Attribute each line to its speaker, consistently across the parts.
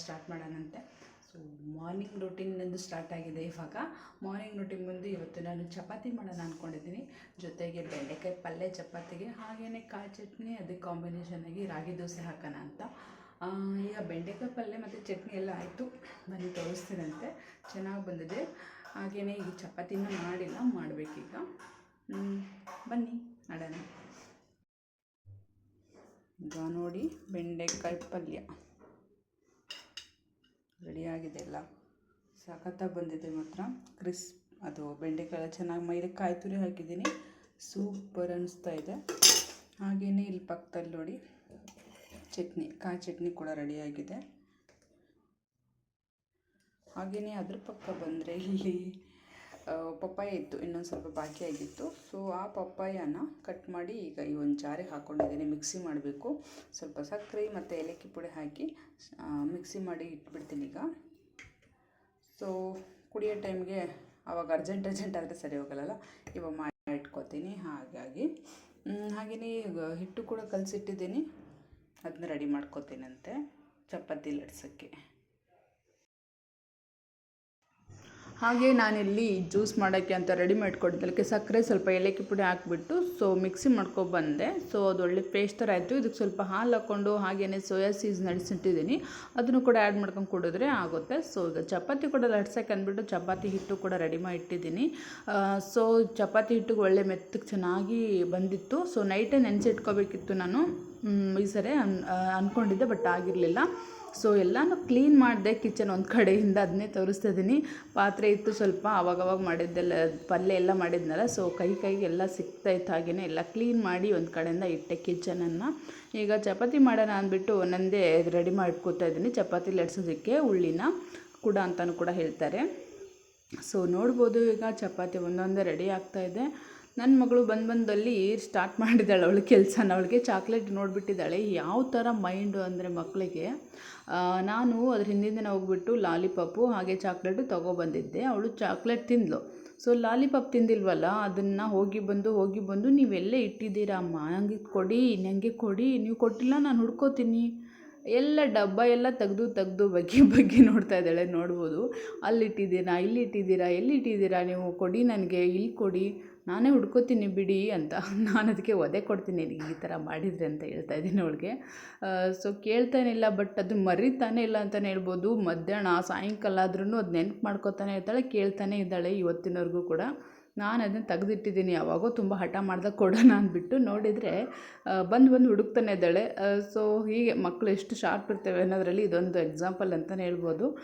Speaker 1: Start ಮಾಡೋಣಂತೆ. So morning routine ನಂದು start ಆಗಿದೆ ಇವಾಗ. ಮಾರ್ನಿಂಗ್ ರೂಟೀನ್ ಬಂದು ಇವತ್ತು ನಾನು ಚಪಾತಿ ಮಾಡೋಣ ಅಂದ್ಕೊಂಡಿದ್ದೀನಿ ಜೊತೆಗೆ ಬೆಂಡೆಕಾಯಿ ಪಲ್ಯ ಚಪಾತಿಗೆ ಹಾಗೆಯೇ ಕಾಯಿ ಚಟ್ನಿ ಅದಕ್ಕೆ ಕಾಂಬಿನೇಷನ್ ಆಗಿ ರಾಗಿ ದೋಸೆ ಹಾಕೋಣ ಅಂತ. ಈಗ ಬೆಂಡೆಕಾಯಿ ಪಲ್ಯ ಮತ್ತು ಚಟ್ನಿ ಎಲ್ಲ ಆಯಿತು. ಬನ್ನಿ ತೋರಿಸ್ತೀನಂತೆ. ಚೆನ್ನಾಗಿ ಬಂದಿದೆ. ಹಾಗೆಯೇ ಈ ಚಪಾತಿನ ಮಾಡಿಲ್ಲ, ಮಾಡಬೇಕೀಗ. ಬನ್ನಿ ಮಾಡೋಣ. ಈಗ ನೋಡಿ ಬೆಂಡೆಕಾಯಿ ಪಲ್ಯ. ರೆಡಿಯಾಗಿದೆ ಎಲ್ಲ ಸಖತ್ತಾಗಿ ಬಂದಿದೆ ಮಾತ್ರ. ಕ್ರಿಸ್ಪ್, ಅದು ಬೆಂಡೆಕಾಯಿ ಚೆನ್ನಾಗಿ ಮೈದೆ ಕಾಯಿ ತುರಿ ಹಾಕಿದ್ದೀನಿ. ಸೂಪರ್ ಅನ್ನಿಸ್ತಾ ಇದೆ. ಹಾಗೆಯೇ ಇಲ್ಲಿ ಪಕ್ಕದಲ್ಲಿ ನೋಡಿ, ಚಟ್ನಿ, ಕಾಯಿ ಚಟ್ನಿ ಕೂಡ ರೆಡಿಯಾಗಿದೆ. ಹಾಗೆಯೇ ಅದ್ರ ಪಕ್ಕ ಬಂದರೆ ಇಲ್ಲಿ ಪಪ್ಪಾಯ ಇತ್ತು, ಇನ್ನೊಂದು ಸ್ವಲ್ಪ ಬಾಕಿ ಆಗಿತ್ತು. ಸೊ ಆ ಪಪ್ಪಾಯನ ಕಟ್ ಮಾಡಿ ಈಗ ಈ ಒಂದು ಜಾರಿಗೆ ಹಾಕ್ಕೊಂಡಿದ್ದೀನಿ ಮಿಕ್ಸಿ ಮಾಡಬೇಕು. ಸ್ವಲ್ಪ ಸಕ್ಕರೆ ಮತ್ತು ಏಲಕ್ಕಿ ಪುಡಿ ಹಾಕಿ ಮಿಕ್ಸಿ ಮಾಡಿ ಇಟ್ಬಿಡ್ತೀನಿ ಈಗ. ಸೊ ಕುಡಿಯೋ ಟೈಮ್ಗೆ ಆವಾಗ ಅರ್ಜೆಂಟ್ ಅರ್ಜೆಂಟ್ ಆದರೆ ಸರಿ ಹೋಗಲ್ಲ ಇವಾಗ ಮಾಡಿ ಇಟ್ಕೋತೀನಿ. ಹಾಗಾಗಿ ಹಾಗೆಯೇ ಈಗ ಹಿಟ್ಟು ಕೂಡ ಕಲಸಿಟ್ಟಿದ್ದೀನಿ. ಅದನ್ನ ರೆಡಿ ಮಾಡ್ಕೊತೀನಂತೆ. ಚಪಾತಿ ಲಟ್ಸೋಕ್ಕೆ. ಹಾಗೆ ನಾನಿಲ್ಲಿ ಜ್ಯೂಸ್ ಮಾಡೋಕ್ಕೆ ಅಂತ ರೆಡಿ ಮಾಡ್ಕೊಂಡಿದ್ದಕ್ಕೆ ಸಕ್ಕರೆ ಸ್ವಲ್ಪ ಏಲಕ್ಕಿ ಪುಡಿ ಹಾಕಿಬಿಟ್ಟು ಸೊ ಮಿಕ್ಸಿ ಮಾಡ್ಕೊಬಂದೆ ಸೊ ಅದು ಒಳ್ಳೆ ಪೇಸ್ಟ್ ಥರ ಆಯಿತು ಇದಕ್ಕೆ ಸ್ವಲ್ಪ ಹಾಲು ಹಾಕ್ಕೊಂಡು ಹಾಗೆಯೇ ಸೋಯಾ ಸೀಸ್ ನಡೆಸಿಟ್ಟಿದ್ದೀನಿ. ಅದನ್ನು ಕೂಡ ಆ್ಯಡ್ ಮಾಡ್ಕೊಂಡು ಕುಡಿದ್ರೆ ಆಗುತ್ತೆ. ಸೊ ಈಗ ಚಪಾತಿ ಕೂಡ ಲಟ್ಸಕ್ಕೆ ಅಂದ್ಬಿಟ್ಟು ಚಪಾತಿ ಹಿಟ್ಟು ಕೂಡ ರೆಡಿ ಮಾಡಿ ಇಟ್ಟಿದ್ದೀನಿ ಸೊ ಚಪಾತಿ ಹಿಟ್ಟಿಗೆ ಒಳ್ಳೆ ಮೆತ್ತಗೆ ಚೆನ್ನಾಗಿ ಬಂದಿತ್ತು. ಸೊ ನೈಟೇ ನೆನೆಸಿಟ್ಕೋಬೇಕಿತ್ತು ನಾನು. ಈ ಸರಿ ಅನ್ ಅಂದ್ಕೊಂಡಿದ್ದೆ ಬಟ್ ಆಗಿರಲಿಲ್ಲ. ಸೊ ಎಲ್ಲನೂ ಕ್ಲೀನ್ ಮಾಡಿದೆ ಕಿಚನ್ ಒಂದು ಕಡೆಯಿಂದ ಅದನ್ನೇ ತೋರಿಸ್ತಾ ಇದ್ದೀನಿ ಪಾತ್ರೆ ಇತ್ತು ಸ್ವಲ್ಪ ಅವಾಗವಾಗ ಮಾಡಿದ್ದೆಲ್ಲ, ಪಲ್ಯ ಎಲ್ಲ ಮಾಡಿದ್ನಲ್ಲ ಸೊ ಕೈ ಕೈಗೆ ಎಲ್ಲ ಸಿಗ್ತಾಯಿತ್ತು ಹಾಗೆಯೇ ಎಲ್ಲ ಕ್ಲೀನ್ ಮಾಡಿ ಒಂದು ಕಡೆಯಿಂದ ಇಟ್ಟೆ ಕಿಚನನ್ನು ಈಗ ಚಪಾತಿ ಮಾಡೋಣ ಅಂದ್ಬಿಟ್ಟು ಒಂದೊಂದೇ ರೆಡಿ ಮಾಡ್ಕೋತಾ ಇದ್ದೀನಿ. ಚಪಾತಿ ಲಡ್ಸೋದಕ್ಕೆ ಉಳ್ಳಿನ ಕೂಡ ಅಂತಲೂ ಕೂಡ ಹೇಳ್ತಾರೆ. ಸೊ ನೋಡ್ಬೋದು ಈಗ ಚಪಾತಿ ಒಂದೊಂದೇ ರೆಡಿ ಆಗ್ತಾ ಇದೆ. ನನ್ನ ಮಗಳು ಬಂದು ಬಂದಲ್ಲಿ ಸ್ಟಾರ್ಟ್ ಮಾಡಿದ್ದಾಳೆ ಅವಳು ಕೆಲಸನ. ಅವಳಿಗೆ ಚಾಕ್ಲೇಟ್ ನೋಡಿಬಿಟ್ಟಿದ್ದಾಳೆ ಯಾವ ಥರ ಮೈಂಡು ಅಂದರೆ ಮಕ್ಕಳಿಗೆ ನಾನು ಅದ್ರ ಹಿಂದಿನ ದಿನ ಹೋಗ್ಬಿಟ್ಟು ಲಾಲಿಪಾಪು ಹಾಗೆ ಚಾಕ್ಲೇಟು ತೊಗೊಬಂದಿದ್ದೆ ಅವಳು ಚಾಕ್ಲೇಟ್ ತಿಂದಳು ಸೊ ಲಾಲಿಪಾಪ್ ತಿಂದಿಲ್ವಲ್ಲ, ಅದನ್ನು ಹೋಗಿ ಬಂದು ಹೋಗಿ ಬಂದು ನೀವೆಲ್ಲೇ ಇಟ್ಟಿದ್ದೀರಾ ಅಮ್ಮ? ನನಗೆ ಕೊಡಿ ನನಗೆ ಕೊಡಿ, ನೀವು ಕೊಟ್ಟಿಲ್ಲ ನಾನು ಹುಡ್ಕೋತೀನಿ. ಎಲ್ಲ ಡಬ್ಬ ಎಲ್ಲ ತೆಗೆದು ತೆಗೆದು ಬಗ್ಗಿ, ಬಗ್ಗೆ ನೋಡ್ತಾ ಇದ್ದಾಳೆ ನೋಡ್ಬೋದು. ಅಲ್ಲಿಟ್ಟಿದ್ದೀರಾ, ಇಲ್ಲಿಟ್ಟಿದ್ದೀರಾ, ಎಲ್ಲಿಟ್ಟಿದ್ದೀರಾ ನೀವು? ಕೊಡಿ ನನಗೆ, ಇಲ್ಲಿ ಕೊಡಿ. ನಾನೇ ಹುಡ್ಕೋತೀನಿ ಬಿಡಿ ಅಂತ ನಾನು ಅದಕ್ಕೆ ಒದೆ ಕೊಡ್ತೀನಿ ಈ ಥರ ಮಾಡಿದರೆ ಅಂತ ಹೇಳ್ತಾ ಇದ್ದೀನಿ ಅವಳಿಗೆ. ಸೊ ಕೇಳ್ತಾನಿಲ್ಲ ಬಟ್ ಅದು ಮರಿತಾನೆ ಇಲ್ಲ ಅಂತಲೇ ಹೇಳ್ಬೋದು. ಮಧ್ಯಾಹ್ನ ಸಾಯಂಕಾಲ ಆದ್ರೂ ಅದು ನೆನ್ಪು ಮಾಡ್ಕೋತಾನೆ ಇರ್ತಾಳೆ, ಕೇಳ್ತಾನೆ ಇದ್ದಾಳೆ ಇವತ್ತಿನವರೆಗೂ ಕೂಡ. ನಾನು ಅದನ್ನು ತೆಗೆದಿಟ್ಟಿದ್ದೀನಿ. ಯಾವಾಗೋ ತುಂಬ ಹಠ ಮಾಡ್ದಾಗ ಕೊಡೋಣ ಅಂದ್ಬಿಟ್ಟು ನೋಡಿದರೆ ಬಂದು ಬಂದು ಹುಡುಕ್ತಾನೆ ಇದ್ದಾಳೆ. ಸೊ ಹೀಗೆ ಮಕ್ಕಳು ಎಷ್ಟು ಶಾರ್ಪ್ ಇರ್ತವೆ ಅನ್ನೋದರಲ್ಲಿ ಇದೊಂದು ಎಕ್ಸಾಂಪಲ್ ಅಂತಲೇ ಹೇಳ್ಬೋದು.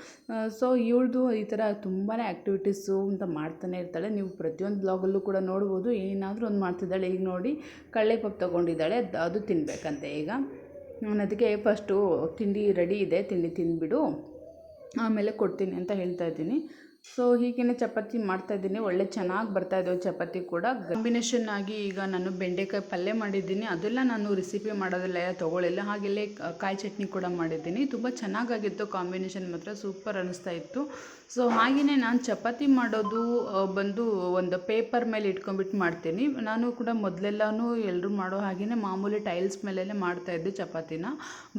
Speaker 1: ಸೊ ಇವಳದು ಈ ಥರ ತುಂಬಾ ಆ್ಯಕ್ಟಿವಿಟೀಸು ಅಂತ ಮಾಡ್ತಾನೆ ಇರ್ತಾಳೆ. ನೀವು ಪ್ರತಿಯೊಂದು ಬ್ಲಾಗಲ್ಲೂ ಕೂಡ ನೋಡ್ಬೋದು. ಏನಾದರೂ ಒಂದು ಮಾಡ್ತಿದ್ದಾಳೆ. ಈಗ ನೋಡಿ ಕಳ್ಳೆ ತೊಗೊಂಡಿದ್ದಾಳೆ. ಅದ್- ಅದು ತಿನ್ನಬೇಕಂತೆ ಈಗ. ನಾನು ಅದಕ್ಕೆ ಫಸ್ಟು ತಿಂಡಿ ರೆಡಿ ಇದೆ. ತಿಂಡಿ ತಿಂದುಬಿಡು, ಆಮೇಲೆ ಕೊಡ್ತೀನಿ ಅಂತ ಹೇಳ್ತಾ ಇದ್ದೀನಿ. ಸೊ ಹೀಗೇ ಚಪಾತಿ ಮಾಡ್ತಾಯಿದ್ದೀನಿ ಒಳ್ಳೆ ಚೆನ್ನಾಗಿ ಬರ್ತಾಯಿದ್ದವು ಚಪಾತಿ ಕೂಡ. ಕಾಂಬಿನೇಷನ್ ಆಗಿ ಈಗ ನಾನು ಬೆಂಡೆಕಾಯಿ ಪಲ್ಯ ಮಾಡಿದ್ದೀನಿ. ಅದೆಲ್ಲ ನಾನು ರೆಸಿಪಿ ಮಾಡೋದೆಲ್ಲ ತೊಗೊಳ್ಳಿಲ್ಲ ಹಾಗೆಲ್ಲೇ ಕಾಯಿ ಚಟ್ನಿ ಕೂಡ ಮಾಡಿದ್ದೀನಿ. ತುಂಬ ಚೆನ್ನಾಗಾಗಿತ್ತು ಕಾಂಬಿನೇಷನ್ ಮಾತ್ರ. ಸೂಪರ್ ಅನ್ನಿಸ್ತಾ ಇತ್ತು. ಸೊ ಹಾಗೆಯೇ ನಾನು ಚಪಾತಿ ಮಾಡೋದು ಬಂದು ಒಂದು ಪೇಪರ್ ಮೇಲೆ ಇಟ್ಕೊಂಡ್ಬಿಟ್ಟು ಮಾಡ್ತೀನಿ. ನಾನು ಕೂಡ ಮೊದಲೆಲ್ಲನೂ ಎಲ್ಲರೂ ಮಾಡೋ ಹಾಗೆಯೇ ಮಾಮೂಲಿ ಟೈಲ್ಸ್ ಮೇಲೆಲೇ ಮಾಡ್ತಾ ಇದ್ದೆ ಚಪಾತಿನ.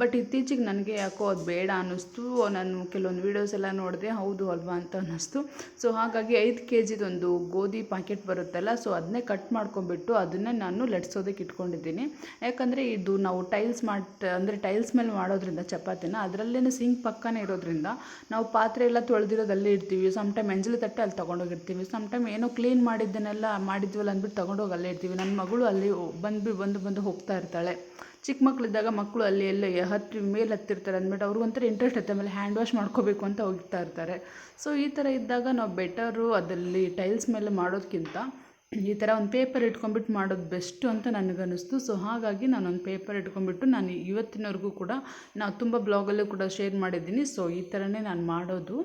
Speaker 1: ಬಟ್ ಇತ್ತೀಚೆಗೆ ನನಗೆ ಯಾಕೋ ಅದು ಬೇಡ ಅನ್ನಿಸ್ತು. ನಾನು ಕೆಲವೊಂದು ವೀಡಿಯೋಸ್ ಎಲ್ಲ ನೋಡಿದೆ, ಹೌದು ಅಲ್ವಾ ಅಂತ ಅನ್ನಿಸ್ತು. ಸೊ ಹಾಗಾಗಿ ಐದು ಕೆ ಜಿದೊಂದು ಗೋಧಿ ಪ್ಯಾಕೆಟ್ ಬರುತ್ತಲ್ಲ ಸೊ ಅದನ್ನೇ ಕಟ್ ಮಾಡ್ಕೊಂಡ್ಬಿಟ್ಟು ಅದನ್ನೇ ನಾನು ಲಟ್ಸೋದಕ್ಕೆ ಇಟ್ಕೊಂಡಿದ್ದೀನಿ. ಯಾಕಂದರೆ ಇದು ನಾವು ಟೈಲ್ಸ್ ಮಾಡ್, ಅಂದರೆ ಟೈಲ್ಸ್ ಮೇಲೆ ಮಾಡೋದ್ರಿಂದ ಚಪಾತಿನ ಅದರಲ್ಲೇ ಸಿಂಕ್ ಪಕ್ಕನೇ ಇರೋದ್ರಿಂದ ನಾವು ಪಾತ್ರೆ ಎಲ್ಲ ತೊಳೆದಿರೋದಲ್ಲೇ ಇಡ್ತೀವಿ ಸಮ್ ಟೈಮ್ ಎಂಜಲು ತಟ್ಟೆ ಅಲ್ಲಿ ತೊಗೊಂಡೋಗಿರ್ತೀವಿ. ಸಮ್ ಟೈಮ್ ಏನೋ ಕ್ಲೀನ್ ಮಾಡಿದ್ದನ್ನೆಲ್ಲ ಮಾಡಿದ್ವಲ್ಲ ಅಂದ್ಬಿಟ್ಟು ತೊಗೊಂಡೋಗಿ ಅಲ್ಲೇ ಇರ್ತೀವಿ. ನನ್ನ ಮಗಳು ಅಲ್ಲಿ ಬಂದು ಬಂದು ಬಂದು ಹೋಗ್ತಾ ಇರ್ತಾಳೆ. ಚಿಕ್ಕ ಮಕ್ಕಳಿದ್ದಾಗ ಮಕ್ಕಳು ಅಲ್ಲಿ ಎಲ್ಲ ಹತ್ತಿ ಮೇಲೆ ಹತ್ತಿರ್ತಾರೆ ಅಂದ್ಬಿಟ್ಟು ಅವ್ರಿಗೆ ಒಂಥರ ಇಂಟ್ರೆಸ್ಟ್ ಇರುತ್ತೆ. ಆಮೇಲೆ ಹ್ಯಾಂಡ್ ವಾಶ್ ಮಾಡ್ಕೋಬೇಕು ಅಂತ ಹೋಗ್ತಾ ಇರ್ತಾರೆ. ಸೊ ಈ ಥರ ಇದ್ದಾಗ ನಾವು ಬೆಟರು ಅದರಲ್ಲಿ ಟೈಲ್ಸ್ ಮೇಲೆ ಮಾಡೋದಕ್ಕಿಂತ ಈ ಥರ ಒಂದು ಪೇಪರ್ ಇಟ್ಕೊಂಡ್ಬಿಟ್ಟು ಮಾಡೋದು ಬೆಸ್ಟು ಅಂತ ನನಗನ್ನಿಸ್ತು. ಸೊ ಹಾಗಾಗಿ ನಾನೊಂದು ಪೇಪರ್ ಇಟ್ಕೊಂಡ್ಬಿಟ್ಟು ನಾನು ಇವತ್ತಿನವರೆಗೂ ಕೂಡ ನಾನು ತುಂಬ ಬ್ಲಾಗಲ್ಲೂ ಕೂಡ ಶೇರ್ ಮಾಡಿದ್ದೀನಿ. ಸೊ ಈ ಥರನೇ ನಾನು ಮಾಡೋದು.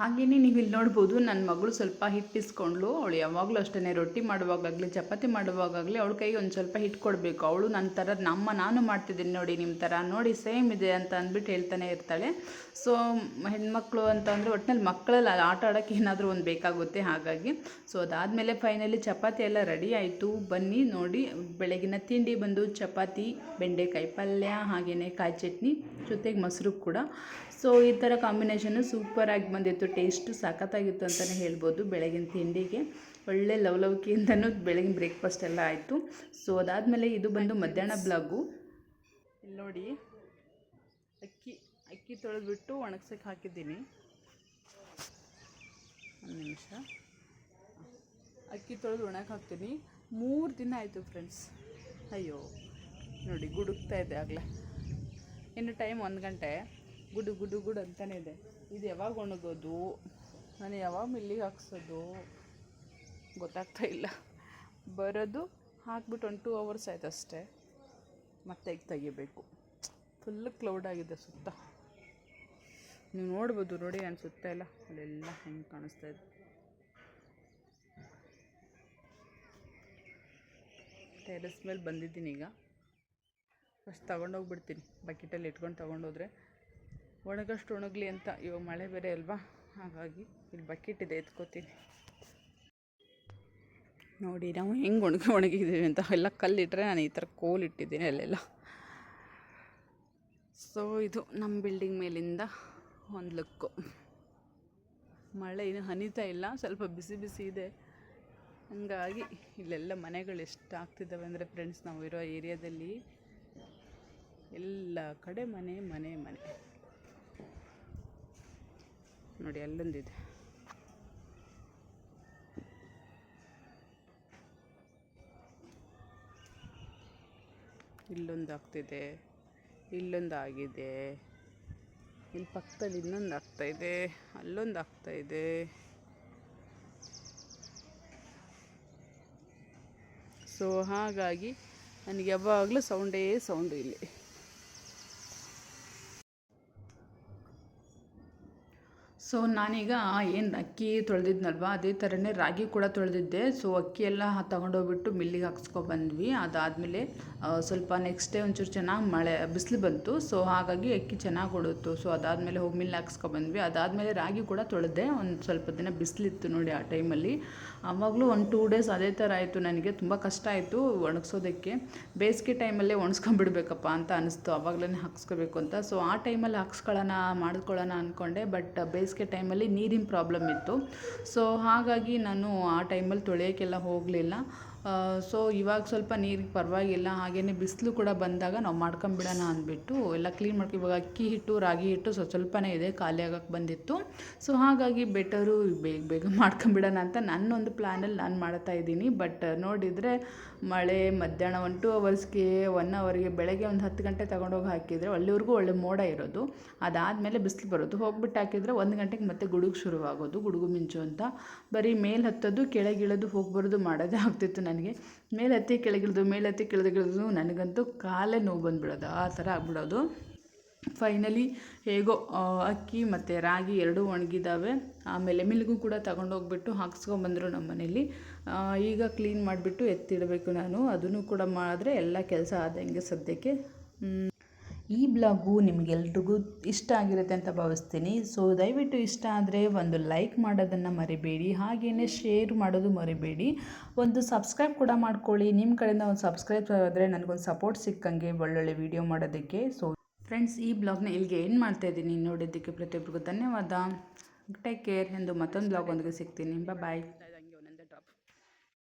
Speaker 1: ಹಾಗೆಯೇ ನೀವು ಇಲ್ಲಿ ನೋಡ್ಬೋದು ನನ್ನ ಮಗಳು ಸ್ವಲ್ಪ ಹಿಟ್ಟಿಸ್ಕೊಂಡ್ಳು, ಅವಳು ಯಾವಾಗಲೂ ಅಷ್ಟೇ ರೊಟ್ಟಿ ಮಾಡುವಾಗಲಿ ಚಪಾತಿ ಮಾಡುವಾಗಲಿ ಅವಳ ಕೈಗೆ ಒಂದು ಸ್ವಲ್ಪ ಹಿಟ್ಟು ಕೊಡಬೇಕು. ಅವಳು ನನ್ನ ಥರ, ನಮ್ಮ ನಾನು ಮಾಡ್ತಿದ್ದೀನಿ ನೋಡಿ ನಿಮ್ಮ ಥರ, ನೋಡಿ ಸೇಮ್ ಇದೆ ಅಂತ ಅಂದ್ಬಿಟ್ಟು ಹೇಳ್ತಾನೆ ಇರ್ತಾಳೆ. ಸೊ ಹೆಣ್ಮಕ್ಳು ಅಂತ ಅಂದರೆ ಒಟ್ಟಿನಲ್ಲಿ ಮಕ್ಕಳಲ್ಲಿ ಆಟ ಆಡೋಕ್ಕೆ ಏನಾದರೂ ಒಂದು ಬೇಕಾಗುತ್ತೆ ಹಾಗಾಗಿ. ಸೊ ಅದಾದಮೇಲೆ ಫೈನಲಿ ಚಪಾತಿ ಎಲ್ಲ ರೆಡಿ ಆಯಿತು. ಬನ್ನಿ ನೋಡಿ, ಬೆಳಗಿನ ತಿಂಡಿ ಬಂದು ಚಪಾತಿ, ಬೆಂಡೆಕಾಯಿ ಪಲ್ಯ ಹಾಗೆಯೇ ಕಾಯಿ ಚಟ್ನಿ, ಜೊತೆಗೆ ಮೊಸರು ಕೂಡ. ಸೊ ಈ ಥರ ಕಾಂಬಿನೇಷನ್ನು ಸೂಪರಾಗಿ ಬಂದಿತ್ತು. ಟೇಸ್ಟು ಸಖತ್ತಾಗಿತ್ತು ಅಂತಲೇ ಹೇಳ್ಬೋದು ಬೆಳಗಿನ ತಿಂಡಿಗೆ. ಒಳ್ಳೆ ಲವಲವಿಕೆಯಿಂದನೂ ಬೆಳಗಿನ ಬ್ರೇಕ್ಫಾಸ್ಟ್ ಎಲ್ಲ ಆಯಿತು. ಸೊ ಅದಾದಮೇಲೆ ಇದು ಬಂದು ಮಧ್ಯಾಹ್ನ ಬ್ಲಾಗು. ಇಲ್ಲಿ ನೋಡಿ ಅಕ್ಕಿ ಅಕ್ಕಿ ತೊಳೆದ್ಬಿಟ್ಟು ಒಣಗ್ಸಕ್ಕೆ ಹಾಕಿದ್ದೀನಿ. ಒಂದು ನಿಮಿಷ. ಅಕ್ಕಿ ತೊಳೆದು ಒಣಕ್ಕೆ ಹಾಕ್ತೀನಿ. ಮೂರು ದಿನ ಆಯಿತು ಫ್ರೆಂಡ್ಸ್ ಅಯ್ಯೋ ನೋಡಿ ಗುಡುಕ್ತಾ ಇದೆ ಆಗಲೇ. ಇನ್ನು ಟೈಮ್ ಒಂದು ಗಂಟೆ. ಗುಡು ಗುಡು ಗುಡು ಅಂತಾನೆ ಇದೆ. ಇದು ಯಾವಾಗ ಒಣಗೋದು? ನಾನು ಯಾವಾಗ ಮಿಲ್ಲಿಗೆ ಹಾಕ್ಸೋದು? ಗೊತ್ತಾಗ್ತಾ ಇಲ್ಲ. ಬರೋದು ಹಾಕ್ಬಿಟ್ಟು ಒಂದು ಟೂ ಅವರ್ಸ್ ಆಯ್ತು ಅಷ್ಟೇ. ಮತ್ತೆ ಈಗ ತೆಗಿಬೇಕು. ಫುಲ್ ಕ್ಲೌಡ್ ಆಗಿದೆ ಸುತ್ತ. ನೀವು ನೋಡ್ಬೋದು, ನೋಡಿ ನಾನು ಸುತ್ತ ಎಲ್ಲ. ಅಲ್ಲೆಲ್ಲ ಹೆಂಗೆ ಕಾಣಿಸ್ತಾ ಇದೆ. ಟೆರೆಸ್ ಮೇಲೆ ಬಂದಿದ್ದೀನಿ ಈಗ. ಫಸ್ಟ್ ತಗೊಂಡೋಗ್ಬಿಡ್ತೀನಿ. ಬಕೆಟಲ್ಲಿ ಇಟ್ಕೊಂಡು ತಗೊಂಡೋದ್ರೆ ಒಣಗಷ್ಟು ಒಣಗಲಿ ಅಂತ ಇವಾಗ ಮಳೆ ಬೇರೆ ಅಲ್ವಾ? ಹಾಗಾಗಿ ಇಲ್ಲಿ ಬಕೆಟ್ ಇದೆ, ಎತ್ಕೋತೀನಿ. ನೋಡಿ, ನಾವು ಹೆಂಗೆ ಒಣಗಿ, ಒಣಗಿದ್ದೀವಿ ಅಂತ ಎಲ್ಲ ಕಲ್ಲಿಟ್ಟರೆ ನಾನು ಈ ಥರ ಕೋಲ್ ಇಟ್ಟಿದ್ದೀನಿ ಅಲ್ಲೆಲ್ಲ. ಸೊ ಇದು ನಮ್ಮ ಬಿಲ್ಡಿಂಗ್ ಮೇಲಿಂದ ಒಂದು ಲುಕ್ಕು ಮಳೆ ಇನ್ನು ಹನಿತಾ ಇಲ್ಲ, ಸ್ವಲ್ಪ ಬಿಸಿ ಬಿಸಿ ಇದೆ. ಹಂಗಾಗಿ ಇಲ್ಲೆಲ್ಲ ಮನೆಗಳು ಎಷ್ಟು ಆಗ್ತಿದ್ದಾವೆ ಅಂದರೆ ಫ್ರೆಂಡ್ಸ್ ನಾವು ಇರೋ ಏರಿಯಾದಲ್ಲಿ ಎಲ್ಲ ಕಡೆ ಮನೆ ಮನೆ ಮನೆ. ನೋಡಿ, ಅಲ್ಲೊಂದಿದೆ. ಇಲ್ಲೊಂದು ಆಗ್ತಿದೆ, ಇಲ್ಲೊಂದು ಆಗಿದೆ. ಇಲ್ಲಿ ಪಕ್ಕದಲ್ಲಿ ಇನ್ನೊಂದು ಆಗ್ತಾ ಇದೆ, ಅಲ್ಲೊಂದು ಆಗ್ತಾ ಇದೆ. ಸೊ ಹಾಗಾಗಿ, ನನಗೆ ಯಾವಾಗಲೂ ಸೌಂಡೇ ಸೌಂಡು ಇಲ್ಲಿ. ಸೊ ನಾನೀಗ ಏನು ಅಕ್ಕಿ ತೊಳೆದಿದ್ನಲ್ವ, ಅದೇ ಥರನೇ ರಾಗಿ ಕೂಡ ತೊಳೆದಿದ್ದೆ. ಸೊ ಅಕ್ಕಿ ಎಲ್ಲ ತಗೊಂಡೋಗ್ಬಿಟ್ಟು ಮಿಲ್ಲಿಗೆ ಹಾಕ್ಸ್ಕೊಬಂದ್ವಿ ಅದಾದಮೇಲೆ ಸ್ವಲ್ಪ ನೆಕ್ಸ್ಟ್ ಡೇ ಒಂಚೂರು ಚೆನ್ನಾಗಿ ಮಳೆ, ಬಿಸಿಲು ಬಂತು. ಸೊ ಹಾಗಾಗಿ ಅಕ್ಕಿ ಚೆನ್ನಾಗಿ ಕೊಡುತ್ತು ಸೊ ಅದಾದಮೇಲೆ ಹೋಗಿ ಮಿಲ್ ಹಾಕ್ಸ್ಕೊಬಂದ್ವಿ ಅದಾದಮೇಲೆ ರಾಗಿ ಕೂಡ ತೊಳೆದೆ. ಒಂದು ಸ್ವಲ್ಪ ದಿನ ಬಿಸಿಲಿತ್ತು ನೋಡಿ ಆ ಟೈಮಲ್ಲಿ. ಆವಾಗಲೂ ಒಂದು ಟೂ ಡೇಸ್ ಅದೇ ಥರ ಆಯಿತು ನನಗೆ. ತುಂಬ ಕಷ್ಟ ಆಯಿತು ಒಣಗಿಸೋದಕ್ಕೆ. ಬೇಸಿಗೆ ಟೈಮಲ್ಲೇ ಒಣಸ್ಕೊಂಡ್ಬಿಡ್ಬೇಕಪ್ಪ ಅಂತ ಅನಿಸ್ತು. ಆವಾಗಲೇ ಹಾಕ್ಸ್ಕೋಬೇಕು ಅಂತ. ಸೊ ಆ ಟೈಮಲ್ಲಿ ಹಾಕ್ಸ್ಕೊಳ್ಳೋಣ, ಮಾಡ್ಕೊಳ್ಳೋಣ ಅಂದ್ಕೊಂಡೆ ಬಟ್ ಬೇಸಿಗೆ ಟೈಮಲ್ಲಿ ನೀರಿನ ಪ್ರಾಬ್ಲಮ್ ಇತ್ತು. ಸೊ ಹಾಗಾಗಿ ನಾನು ಆ ಟೈಮಲ್ಲಿ ತೊಳೆಯೋಕ್ಕೆಲ್ಲ ಹೋಗಲಿಲ್ಲ. ಸೊ ಇವಾಗ ಸ್ವಲ್ಪ ನೀರಿಗೆ ಪರವಾಗಿಲ್ಲ ಹಾಗೆಯೇ ಬಿಸಿಲು ಕೂಡ ಬಂದಾಗ ನಾವು ಮಾಡ್ಕೊಂಬಿಡೋಣ ಅಂದ್ಬಿಟ್ಟು ಎಲ್ಲ ಕ್ಲೀನ್ ಮಾಡ್ಕೊ ಇವಾಗ ಅಕ್ಕಿ ಹಿಟ್ಟು, ರಾಗಿ ಹಿಟ್ಟು ಸ್ವಲ್ಪ ಸ್ವಲ್ಪನೇ ಇದೆ, ಖಾಲಿ ಆಗೋಕ್ಕೆ ಬಂದಿತ್ತು. ಸೊ ಹಾಗಾಗಿ ಬೆಟರು ಬೇಗ ಬೇಗ ಮಾಡ್ಕೊಂಬಿಡೋಣ ಅಂತ ನನ್ನೊಂದು ಪ್ಲ್ಯಾನಲ್ಲಿ ನಾನು ಮಾಡ್ತಾ ಇದ್ದೀನಿ. ಬಟ್ ನೋಡಿದರೆ ಮಳೆ, ಮಧ್ಯಾಹ್ನ ಒನ್ ಟು ಅವರ್ಸ್ಗೆ ಒನ್ ಅವರ್ಗೆ ಬೆಳಗ್ಗೆ ಒಂದು ಹತ್ತು ಗಂಟೆ ತಗೊಂಡೋಗಿ ಹಾಕಿದರೆ ಅಲ್ಲಿವರೆಗೂ ಒಳ್ಳೆ ಮೋಡ ಇರೋದು. ಅದಾದಮೇಲೆ ಬಿಸಿಲು ಬರೋದು. ಹೋಗ್ಬಿಟ್ಟು ಹಾಕಿದರೆ ಒಂದು ಗಂಟೆಗೆ ಮತ್ತೆ ಗುಡುಗು ಶುರುವಾಗೋದು, ಗುಡುಗು ಮಿಂಚು ಅಂತ. ಬರೀ ಮೇಲೆ ಹತ್ತೋದು, ಕೆಳಗಿಳೋದು ಹೋಗಿ ಬರೋದು ಮಾಡೋದೇ ಆಗ್ತಿತ್ತು ನನಗೆ. ಮೇಲೆ ಹತ್ತಿ ಕೆಳಗಿಳಿದು ಮೇಲೆ ಹತ್ತಿ ಕೆಳಗಿಳಿದು ನನಗಂತೂ ಕಾಲೇ ನೋವು ಬಂದುಬಿಡೋದು. ಆ ಥರ ಆಗ್ಬಿಡೋದು. ಫೈನಲಿ ಹೇಗೋ ಅಕ್ಕಿ ಮತ್ತು ರಾಗಿ ಎರಡೂ ಒಣಗಿದ್ದಾವೆ. ಆಮೇಲೆ ಮಿಲ್ಗೂ ಕೂಡ ತಗೊಂಡೋಗ್ಬಿಟ್ಟು ಹಾಕ್ಸ್ಕೊಂಬಂದರು ನಮ್ಮ ಮನೇಲಿ. ಈಗ ಕ್ಲೀನ್ ಮಾಡಿಬಿಟ್ಟು ಎತ್ತಿಡಬೇಕು ನಾನು. ಅದನ್ನು ಕೂಡ ಮಾಡಿದ್ರೆ ಎಲ್ಲ ಕೆಲಸ ಆದಂಗೆ ಸದ್ಯಕ್ಕೆ. ಈ ಬ್ಲಾಗು ನಿಮಗೆಲ್ರಿಗೂ ಇಷ್ಟ ಆಗಿರುತ್ತೆ ಅಂತ ಭಾವಿಸ್ತೀನಿ. ಸೊ ದಯವಿಟ್ಟು ಇಷ್ಟ ಆದರೆ ಒಂದು ಲೈಕ್ ಮಾಡೋದನ್ನು ಮರಿಬೇಡಿ ಹಾಗೇ ಶೇರ್ ಮಾಡೋದು ಮರಿಬೇಡಿ. ಒಂದು ಸಬ್ಸ್ಕ್ರೈಬ್ ಕೂಡ ಮಾಡ್ಕೊಳ್ಳಿ. ನಿಮ್ಮ ಕಡೆಯಿಂದ ಒಂದು ಸಬ್ಸ್ಕ್ರೈಬ್ ಆದರೆ ನನಗೊಂದು ಸಪೋರ್ಟ್ ಸಿಕ್ಕಂಗೆ ಒಳ್ಳೊಳ್ಳೆ ವೀಡಿಯೋ ಮಾಡೋದಕ್ಕೆ. ಸೊ ಫ್ರೆಂಡ್ಸ್ ಈ ಬ್ಲಾಗ್ನ ಇಲ್ಲಿಗೆ ಏನು ಮಾಡ್ತಾ ಇದ್ದೀನಿ. ನೋಡಿದ್ದಕ್ಕೆ ಪ್ರತಿಯೊಬ್ಬರಿಗೂ ಧನ್ಯವಾದ. ಟೇಕ್ ಕೇರ್ ಎಂದು ಮತ್ತೊಂದು ಬ್ಲಾಗ್ ಒಂದಿಗೆ ಸಿಗ್ತೀನಿ. ಬಾಯ್